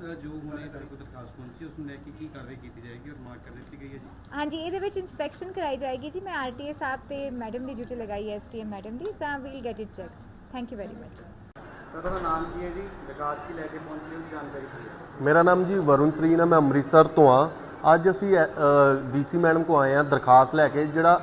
Ma'am ਜੋ ਹੁਣੇ ਤੁਹਾਡੇ ਕੋਲ ਦਰਖਾਸਤ ਪਹੁੰਚੀ ਉਸ ਨੂੰ ਲੈ ਕੇ ਕੀ ਕਾਰਵਾਈ ਕੀਤੀ ਜਾਏਗੀ ਔਰ ਮਾਰਕ ਕਰ ਦਿੱਤੀ ਗਈ ਹੈ ਜੀ? ਹਾਂਜੀ ਇਹਦੇ ਵਿੱਚ ਇਨਸਪੈਕਸ਼ਨ ਕਰਾਈ ਜਾਏਗੀ ਜੀ। ਮੈਂ ਆਰਟੀਏ ਸਾਹਿਬ ਤੇ ਮੈਡਮ ਦੀ ਡਿਊਟੀ ਲਗਾਈ ਹੈ ਐਸਟੀਐਮ ਮੈਡਮ ਦੀ ਤਾਂ we'll get it checked thank you very much ਤੁਹਾਡਾ ਨਾਮ ਕੀ ਹੈ ਜੀ? ਦਰਖਾਸਤ ਕੀ ਲੈ ਕੇ ਪਹੁੰਚੇ ਹੋ? ਜਾਣਕਾਰੀ ਦਿਓ ਮੇਰਾ ਨਾਮ ਜੀ ਵਰੁਣ ਸਰੀਨ ਹੈ ਮੈਂ ਅੰਮ੍ਰਿਤਸਰ ਤੋਂ ਆ ਅੱਜ ਅਸੀਂ ਡੀਸੀ ਮੈਡਮ ਕੋ ਆਏ ਆ ਦਰਖਾਸਤ ਲੈ ਕੇ ਜਿਹੜਾ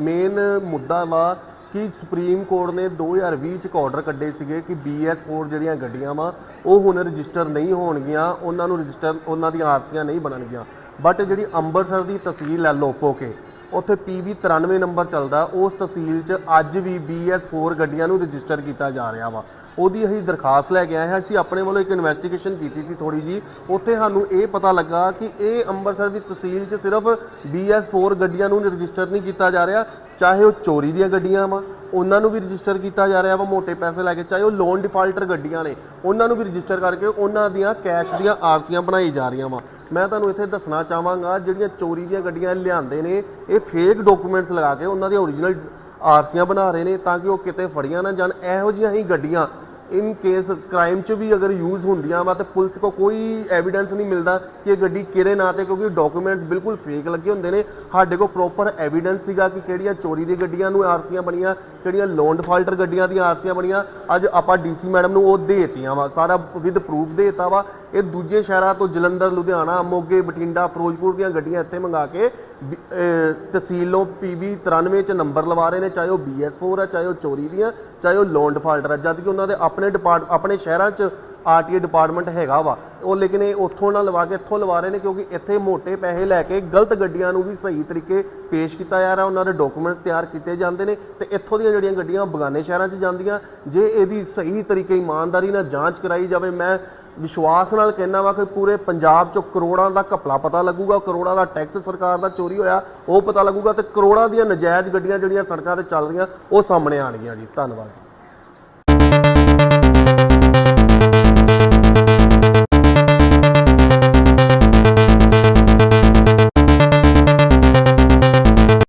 ਮੇਨ ਮੁੱਦਾ ਵਾ ਕਿ ਸੁਪਰੀਮ ਕੋਰਟ ਨੇ 2020 ਚ ਇੱਕ ਆਰਡਰ ਕੱਢੇ ਸੀਗੇ ਕਿ BS4 ਜਿਹੜੀਆਂ ਗੱਡੀਆਂ ਵਾ, ਉਹ ਹੁਣ ਰਜਿਸਟਰ ਨਹੀਂ ਹੋਣਗੀਆਂ, ਉਹਨਾਂ ਨੂੰ ਰਜਿਸਟਰ ਉਹਨਾਂ ਦੀਆਂ ਆਰਸੀਆਂ ਨਹੀਂ ਬਣਨਗੀਆਂ। ਬਟ ਜਿਹੜੀ ਅੰਮ੍ਰਿਤਸਰ ਦੀ ਤਹਿਸੀਲ ਹੈ ਲੋਪੋਕੇ ਉੱਥੇ PB 93 ਨੰਬਰ ਚੱਲਦਾ, ਉਸ ਤਹਿਸੀਲ 'ਚ ਅੱਜ ਵੀ BS4 ਗੱਡੀਆਂ ਨੂੰ ਰਜਿਸਟਰ ਕੀਤਾ ਜਾ ਰਿਹਾ ਵਾ। ਉਹਦੀ ਅਸੀਂ ਦਰਖਾਸਤ ਲੈ ਕੇ ਆਏ ਹਾਂ। ਅਸੀਂ ਆਪਣੇ ਵੱਲੋਂ ਇੱਕ ਇਨਵੈਸਟੀਗੇਸ਼ਨ ਕੀਤੀ ਸੀ ਥੋੜੀ ਜੀ ਉੱਥੇ ਸਾਨੂੰ ਇਹ ਪਤਾ ਲੱਗਾ ਕਿ ਇਹ ਅੰਮ੍ਰਿਤਸਰ ਦੀ ਤਹਿਸੀਲ 'ਚ ਸਿਰਫ BS4 ਗੱਡੀਆਂ ਨੂੰ ਰਜਿਸਟਰ ਨਹੀਂ ਕੀਤਾ ਜਾ ਰਿਹਾ। ਚਾਹੇ ਉਹ ਚੋਰੀ ਦੀਆਂ ਗੱਡੀਆਂ ਵਾ, ਉਹਨਾਂ ਨੂੰ ਵੀ ਰਜਿਸਟਰ ਕੀਤਾ ਜਾ ਰਿਹਾ ਵਾ ਮੋٹے ਪੈਸੇ ਲੈ ਕੇ। ਚਾਹੇ ਉਹ ਲੋਨ ਡਿਫਾਲਟਰ ਗੱਡੀਆਂ ਨੇ, ਉਹਨਾਂ ਨੂੰ ਵੀ ਰਜਿਸਟਰ ਕਰਕੇ ਉਹਨਾਂ ਦੀਆਂ ਕੈਸ਼ ਦੀਆਂ ਆਰਸੀਆਂ ਬਣਾਈ ਜਾ ਰਹੀਆਂ ਵਾ। ਮੈਂ ਤੁਹਾਨੂੰ ਇੱਥੇ ਦੱਸਣਾ ਚਾਹਾਂਗਾ, ਜਿਹੜੀਆਂ ਚੋਰੀ ਦੀਆਂ ਗੱਡੀਆਂ ਲਿਆਂਦੇ ਨੇ, ਇਹ ਫੇਕ ਡਾਕੂਮੈਂਟਸ ਲਗਾ ਕੇ ਉਹਨਾਂ ਦੀਆਂ ਓਰੀਜਨਲ ਆਰਸੀਆਂ ਬਣਾ ਰਹੇ ਨੇ, ਤਾਂ ਕਿ ਉਹ ਕਿਤੇ ਫੜੀਆਂ ਨਾ ਜਾਣ। ਇਹੋ ਜਿਹੀਆਂ ਹੀ ਗੱਡੀਆਂ ਇਨ ਕੇਸ ਕ੍ਰਾਈਮ 'ਚ ਵੀ ਅਗਰ ਯੂਜ਼ ਹੁੰਦੀਆਂ ਵਾ ਤੇ ਪੁਲਿਸ ਕੋ ਕੋਈ ਐਵੀਡੈਂਸ ਨਹੀਂ ਮਿਲਦਾ ਕਿ ਇਹ ਗੱਡੀ ਕਿਹੜੇ ਨਾਂ ਤੇ, ਕਿਉਂਕਿ ਡਾਕੂਮੈਂਟਸ ਬਿਲਕੁਲ ਫੇਕ ਲੱਗੇ ਹੁੰਦੇ ਨੇ। ਸਾਡੇ ਕੋਲ ਪ੍ਰੋਪਰ ਐਵੀਡੈਂਸ ਸੀਗਾ ਕਿ ਕਿਹੜੀਆਂ ਚੋਰੀ ਦੀ ਗੱਡੀਆਂ ਨੂੰ ਆਰਸੀਆਂ ਬਣੀਆਂ, ਕਿਹੜੀਆਂ ਲੋਨ ਡਿਫਾਲਟਰ ਗੱਡੀਆਂ ਦੀਆਂ ਆਰਸੀਆਂ ਬਣੀਆਂ। ਅੱਜ ਆਪਾਂ ਡੀਸੀ ਮੈਡਮ ਨੂੰ ਉਹ ਦੇਤੀਆਂ ਵਾ, ਸਾਰਾ ਵਿਦ ਪ੍ਰੂਫ ਦੇਤਾ ਵਾ ਇਹ ਦੂਜੇ ਸ਼ਹਿਰਾਂ ਤੋਂ ਜਲੰਧਰ, ਲੁਧਿਆਣਾ, ਮੋਗੇ, ਬਠਿੰਡਾ, ਫਿਰੋਜ਼ਪੁਰ ਦੀਆਂ ਗੱਡੀਆਂ ਇੱਥੇ ਮੰਗਾ ਕੇ, ਵੀ- ਅਹ, ਤਹਿਸੀਲੋਂ PB 93 ਚ ਨੰਬਰ ਲਵਾ ਰਹੇ ਨੇ, ਚਾਹੇ ਉਹ BS4 ਆ, ਚਾਹੇ ਉਹ ਚੋਰੀ ਦੀਆਂ, ਚਾਹੇ ਉਹ ਲੋਨ ਡਿਫਾਲਟਰ ਆ ਜਦ ਕਿ ਉਹਨਾਂ ਦੇ ਆਪਣੇ ਡਿਪਾਰਟ, ਆਪਣੇ ਸ਼ਹਿਰਾਂ 'ਚ ਆਰਟੀਏ ਡਿਪਾਰਟਮੈਂਟ ਹੈਗਾ ਵਾ। ਉਹ ਲੇਕਿਨ ਇਹ ਉੱਥੋਂ ਨਾ ਲਵਾ ਕੇ, ਇੱਥੋਂ ਲਵਾ ਰਹੇ ਨੇ ਕਿਉਂਕਿ ਇੱਥੇ ਮੋٹے ਪੈਸੇ ਲੈ ਕੇ ਗਲਤ ਗੱਡੀਆਂ ਨੂੰ ਵੀ ਸਹੀ ਤਰੀਕੇ ਪੇਸ਼ ਕੀਤਾ ਜਾ ਰਿਹਾ, ਉਹਨਾਂ ਦੇ ਡਾਕੂਮੈਂਟਸ ਤਿਆਰ ਕੀਤੇ ਜਾਂਦੇ ਨੇ ਤੇ ਇੱਥੋਂ ਦੀਆਂ ਜਿਹੜੀਆਂ ਗੱਡੀਆਂ ਬਗਾਨੇ ਸ਼ਹਿਰਾਂ 'ਚ ਜਾਂਦੀਆਂ, ਜੇ ਇਹਦੀ ਸਹੀ ਤਰੀਕੇ ਇਮਾਨਦਾਰੀ ਨਾਲ ਜਾਂਚ ਕਰਾਈ ਜਾਵੇ, ਮੈਂ ਵਿਸ਼ਵਾਸ ਨਾਲ ਕਹਿਣਾ ਵਾ ਕਿ ਪੂਰੇ ਪੰਜਾਬ 'ਚੋਂ ਕਰੋੜਾਂ ਦਾ ਘਪਲਾ ਪਤਾ ਲੱਗੂਗਾ, ਕਰੋੜਾਂ ਦਾ ਟੈਕਸ ਸਰਕਾਰ ਦਾ ਚੋਰੀ ਹੋਇਆ, ਉਹ ਪਤਾ ਲੱਗੂਗਾ ਤੇ ਕਰੋੜਾਂ ਦੀਆਂ ਨਜਾਇਜ਼ ਗੱਡੀਆਂ ਜਿਹੜੀਆਂ ਸੜਕਾਂ ਤੇ ਚੱਲ ਰਹੀਆਂ, ਉਹ ਸਾਹਮਣੇ ਆਣਗੀਆਂ ਜੀ। ਧੰਨਵਾਦ ਜੀ।